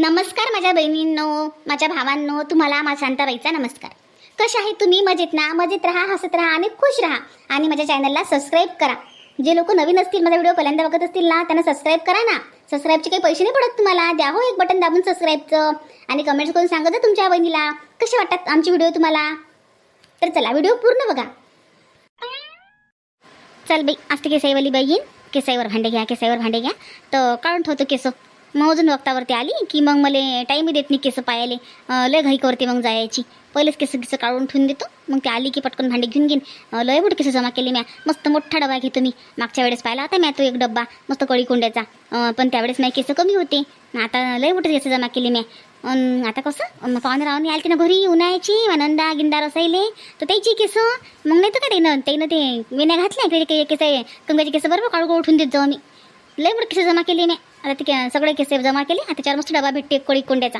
नमस्कार माझ्या बहिणींनो माझ्या भावांनो तुम्हाला माझा शांताबाईचा नमस्कार. कसे आहे तुम्ही? मजेत ना? मजेत राहा हसत राहा आणि खुश राहा. आणि माझ्या चॅनलला सबस्क्राईब करा. जे लोक नवीन असतील माझा व्हिडिओ पहिल्यांदा बघत असतील ना त्यांना सबस्क्राईब करा ना. सबस्क्राईबचे काही पैसे नाही पडत तुम्हाला. द्या हो एक बटन दाबून सबस्क्राईबचं. आणि कमेंट्स करून सांगत तुमच्या बहिणीला. कसे वाटतात आमचे व्हिडिओ तुम्हाला? तर चला व्हिडिओ पूर्ण बघा. चल बाई असते केसाईवाली बाई येईन. केसाईवर भांडे घ्या केसाईवर भांडे घ्या. तर काढून ठेवतो केस. मग अजून वक्तावरती आली की मग मला टाईमही देत नाही केस पायाले. लय घाई करते मग जायची. पहिलेच केस किसं काढून ठेवून देतो. मग ते आली की पटकन भांडे घेऊन घेईन. लय मोठे केसं जमा केले म्या. मस्त मोठा डबा घेतो मी. मागच्या वेळेस पाहिला होता म्या तो एक डब्बा मस्त कळी कोंड्याचा. पण त्यावेळेस माझे केस कमी होते. आता लय मोठे केसं जमा केले म्या. आता कसं? अन् पाहुणे रावणी आलते ना घरी उन्हाळ्याची आनंदा गिंदा रसायले. तर त्याची केस मग नाही तर का त्यानं? त्यानं ते वेण्या घातल्या. ते के- केस कंगाची केस बरोबर काढून उठून देत जाऊ मी. लय मोठे केसं जमा केले म्या. आता ते सगळे केस जमा केले आता त्याच्यावर मस्त डबा भेटते कोळी कोंड्याचा.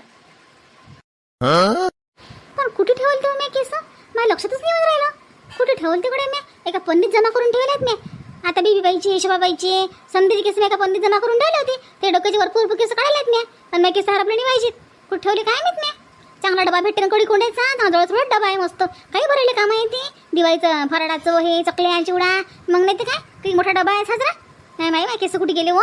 पण कुठे ठेवल तो हो मी केस? मला लक्षातच नाही राहिलं. कुठे ठेवल तिकडे मी एका पंडित जमा करून ठेवल्यात मी आता बीबीबाईचे यशोबाबाईचे समधीचे केस मी एका पंडित जमा करून ठेवले होते. ते डोक्याचे भरपूर केस काढायला मी आणि मी केस हरपले नाही पाहिजेत. कुठे ठेवले काय माहीत मी चांगला डबा भेटते ना कोळी कोंड्याचा? तांदळाचा डबा आहे मस्त. काही भरायला काम आहे ते? दिवाळीचं फराडाचं हे चकल्या चिवडा. मग नाही ते काय? काही मोठा डबा आहे साजरा? नाही माही केस कुठे गेले हो?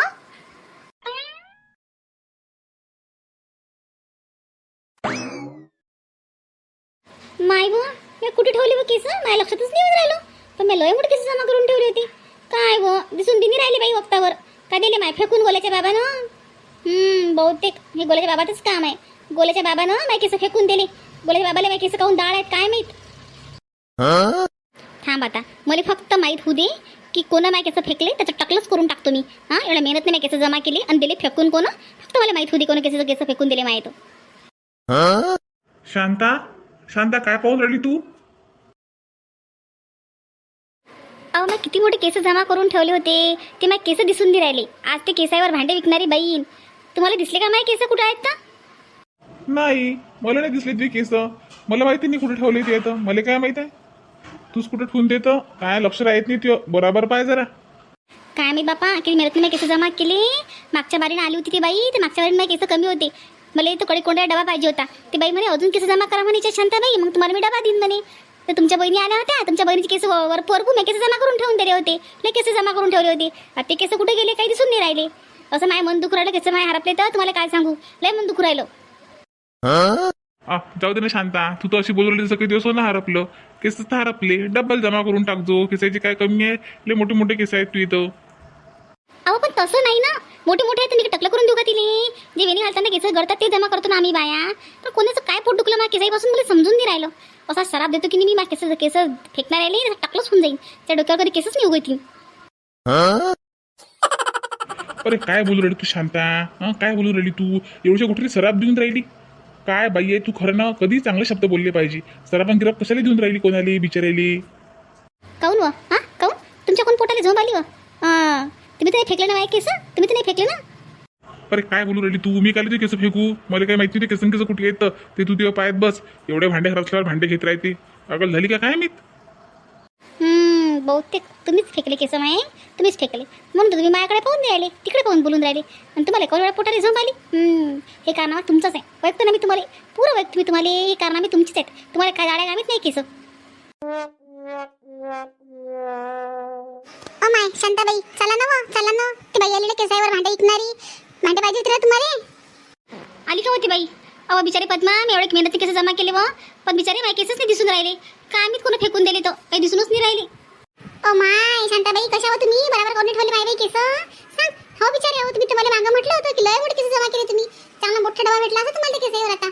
माय बुवा मी कुठे ठेवली बघ केस? माझ्या लक्षातच नाही राहिलो. पण मी लय मोठी केस जमा करून ठेवली होती. काय बो दिसून दिनी राहिली बाई वक्तावर. काय दिले माय फेकून गोल्याच्या बाबानं? हम्म बहुतेक. हे गोल्याच्या बाबाचंच काम आहे. गोल्याच्या बाबानं माय केस फेकून दिले. गोल्याच्या बाबाला माय केस काहून डाळ आहेत काय माहीत? थांब आता. मला फक्त माहीत होऊ दे की कोणा माय केस फेकले त्याचं टकलंच करून टाकतो मी. हां एवढ्या मेहनत नाही केस जमा केले आणि दिले फेकून कोण? फक्त मला माहीत होती दे कोणा केस केस फेकून दिले माहीत शांता? शांता काय पाहून राहिली तू? अहो मग किती मोठे केस जमा करून ठेवले होते. ते मग केस दिसून नाही राहिले. आज ते केसावर भांडे विकणारी बाईन तुम्हाला दिसले का माझे केस कुठे आहेत का नाही मला नाही दिसले तुझे केस. मला माहिती नाही कुठे ठेवले ते आता. मला काय माहीत आहे? तूच कुठे ठेवून देतं काय लक्ष राहत नाही ते बरोबर पाय जरा. काय मी बापा किती मेहनत मी केस जमा केले. मागच्या बारीने आली होती ती बाई. तर मागच्या बारीने माझे केस कमी होते. मला तो कडे कोंडा डबा पाहिजे होता. ते बाई म्हणे अजून केस जमा करा म्हणे शांता बाई मग तुम्हाला मी डबा देईन म्हणे. तर तुमच्या बहिणी आल्या होत्या. तुमच्या बहिणीचे केस वर पोरकू मी केस जमा करून ठेवून दिले होते. लय केस जमा करून ठेवले होते. आता ते केस कुठे गेले काही दिसून नाही राहिले. असं माय मन दुख राहिलं केस माय हरपले तर तुम्हाला काय सांगू? लय मन दुख राहिलं. आ जाऊ दे ना शांता. तू तर अशी बोलवली काही दिवस ना हरपलं. केस तर हरपले. डब्बल जमा करून टाकजो. केसाची काय कमी आहे? लय मोठे मोठे केस आहेत तू इथं. अहो पण तसं नाही ना. मोठे मोठे आहेत मी टकलं करून देऊ का तिने जे वेणी घालताना केस गळतात ते जमा करतो ना आम्ही बाया. पण कोणाचं काय पोट दुखलं माझ्या केसाईपासून मला समजून नाही राहिलं. असा शराब देतो की नाही मी माझ्या केस केस फेकणार राहिले टाकलंच होऊन जाईल त्या डोक्यावर कधी केसच नाही उगवतील. अरे काय बोलू राहिली तू शांता? हा? काय बोलू राहिली तू? एवढ्या कुठे सराब देऊन राहिली? काय बाई आहे तू खरं ना? कधी चांगले शब्द बोलले पाहिजे. सराबान गिराब कशाला देऊन राहिली कोणाला बिचारायली काऊन व? हां? काऊन? तुमच्या कोण पोटाला झोंब आली व? हां. तुम्ही तर फेकले ना माझे केस? तुम्ही तर नाही फेकले ना? अरे काय बोलू राहिली तू? मी काय तुझे केस फेकू? मला काय माहिती नाही केसन केस कुठे येतं ते तू तेव्हा पायात बस. एवढे भांडे खराब असल्यावर भांडे घेत राहते. अगल झाली का काय मी हम्म, बहुतेक तुम्हीच फेकले केस माये. तुम्हीच फेकले. म्हणून तर तुम्ही माझ्याकडे पाहून राहिले. तिकडे पाहून बोलून राहिले. आणि तुम्हाला एका वेळा पोटाला झोंब आली. हम्म, हे कारनामा तुमचंच आहे. वैयक्त ना मी तुम्हाला. पुरं वैयक्त मी तुम्हाला. हे कारनामे तुमचीच आहेत. तुम्हाला काय जाड्या गावीत नाही केस? बाई आली ना केसावर भांडे विकणारी? भांडे पाहिजे होते ना तुम्हाला? आली का होती बाई? अहो बिचारी पद्मा मी एवढे मेहनती केस जमा केले व पण बिचारी माझे केसच नाही दिसून राहिले. काय मी कोणी फेकून दिले तर? काही दिसूनच नाही राहिले. ओ माय शांताबाई कशा हो तुम्ही? बरोबर कोणी ठेवले माय बाई केस? सांग. हो बिचारी हो तुम्ही तुम्हाला मागं म्हटलं होतं की लय मोठे केस जमा केले तुम्ही? चांगला मोठा डबा भेटला असं तुम्हाला ते केसावर आता.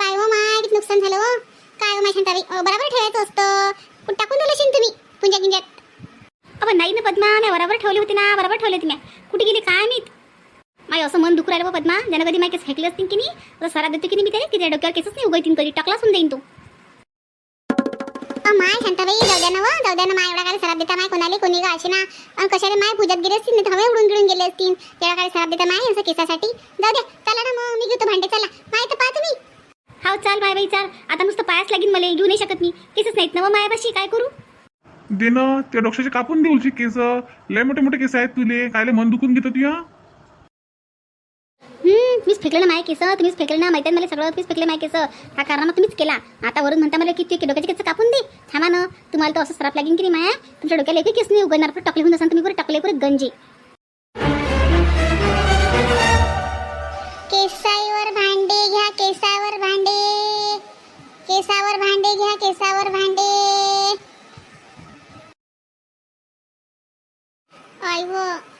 काय हो माय किती नुकसान झालं हो. काय हो माय शांताबाई? बरोबर ठेवायचं असतं. टाकून दिलं तुम्ही? पुंजा गिंजात अहो नाही ना पद्मा मी बरोबर ठेवली होती ना बरोबर ठेवले होती मी कुठे गेली काय मी माय असं मन दुखू राहिलं पद्मा. ज्यानं कधी माय केस फेकले असतील की नाही तर सरा देतो की नाही मी त्याला की त्या डोक्यावर केसच नाही उगवतील कधी. टाकलाच होऊन जाईन तो. माय शांताबाई जाऊ द्या ना व जाऊ द्या ना माय. एवढा काय सराब देता माय कोणाला कोणी का असे ना. आणि कशाला माय पूजात गेले असतील ना हवे उडून गिळून गेले असतील. तेवढा काय सराब देता माय असं केसासाठी. जाऊ द्या चला ना मग मी घेतो भांडे चला. माय तर पाहा तुम्ही. हाव चाल बाय बाई चाल. आता नुसतं पायाच लागेल मला घेऊ नाही शकत मी. केसच नाहीत ना मग मायापाशी काय करू? दे ना त्या डोक्याचे कापून देऊलची केस. लय मोठे मोठे केस आहेत तुले. कायले मन दुखून घेतो तुया? हम्म तुम्हीच फेकले ना माय केस. तुम्हीच फेकले ना माहिती आहे मला सगळं तुम्हीच फेकले माय केस. हा कारण तुम्हीच केला. आता वरून म्हणता मला की तू डोक्याचे केस कापून दे. थांबा ना. तुम्हाला तर असं सराप लागेल की नाही माया? तुमच्या डोक्याला एकही केस नाही उघडणार. पण टकले होऊन असाल तुम्ही पुरे टकले पुरे गंजी. आई व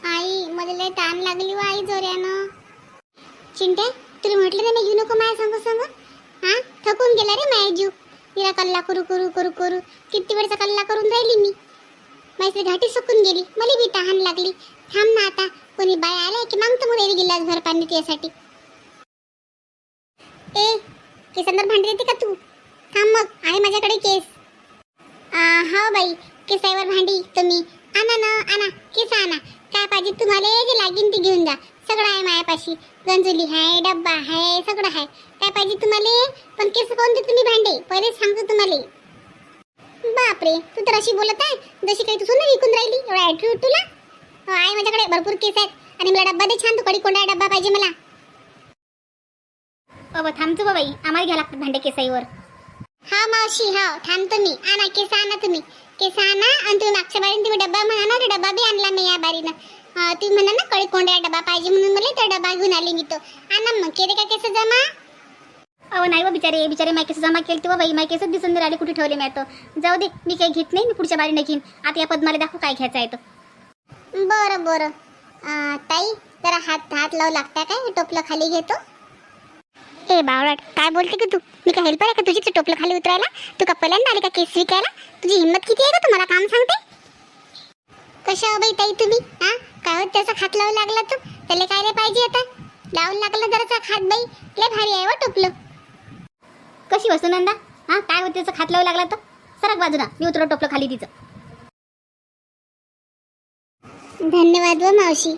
आई मला लय ताण लागली व आई जोऱ्यानं. चिंटे तुला म्हटलं ना मी घेऊ नको माया सांगू सांग? हा? थकून गेला रे माया जीव. तिला कल्ला करू करू करू करू. किती वेळचा कल्ला करून राहिली मी? माझी घाटी सुकून गेली. मला बी तहान लागली. थांब ना आता. कोणी बाय आले की मागतो मला एरी गिलास भर पाणी त्यासाठी ए केसांवर भांडी देते का तू? थांब मग. आहे माझ्याकडे केस. हा हो बाई. केसाईवर भांडी. तुम्ही आणा ना आणा केस आणा. काय पाहिजे तुम्हाला जे लागेल ते घेऊन जा. सगळं आहे मायापाशी. गंजुली आहे डब्बा आहे सगळं आहे. काय पाहिजे तुम्हाला पण केस कोणते तुम्ही भांडे? पहिले सांगतो तुम्हाला. बापरे तू तर अशी बोलत आहे. जशी काही तू सोनं विकून राहिली. एवढा ॲट्रिब्यूट तुला. हो, आहे माझ्याकडे भरपूर केस आहेत. आणि मला डब्बा दे छान तू कडी कोंडा डब्बा पाहिजे मला. बाबा थांबतो बाबाई आम्हाला घ्या लागतात भांडे केसाईवर. हा मावशी हा थांबतो मी. आणा केस आणा तुम्ही. केस आणा आणि तुम्ही मागच्या बारीने तुम्ही डब्बा म्हणा ना तो डब्बा बी आणला मी या बारीनं. तुम्ही म्हणा ना कळी कोंड्या डब्बा पाहिजे म्हणून मला तो डब्बा घेऊन आली मी तो. आणा मग केले का केस जमा? अहो नाही बा बिचारे बिचारे माय केस जमा केले बाई माय केसच दिसून राहिले कुठे ठेवले मी तो. जाऊ दे मी काही घेत नाही मी पुढच्या बारीने घेईन. आता या पद्माला दाखवू काय घ्यायचं आहे तो. बरं बरं. ताई जरा हात हात लावू लागता काय? टोपलं खाली घेतो. ए बावळट काय बोलते की तू? मी काय हेल्पर आहे का? तुझी टोपलं खाली उतरायला? तू का पहिल्यांदा आले का केस विकायला तुझी हिंमत किती आहे का तुम्हाला काम सांगते? कशा हो बाई ताई तुम्ही? हा? काय होत त्याचा खात लावू लागला तू? त्याला काय रे पाहिजे आता? लावून लागलं जराचा खात बाई. लय भारी आहे व टोपलं. कशी वस्तू नंदा? हा? काय होत त्याचं खात लावू लागला तर सरक बाजूला मी उतरव टोपलं खाली तिचं. धन्यवाद व मावशी.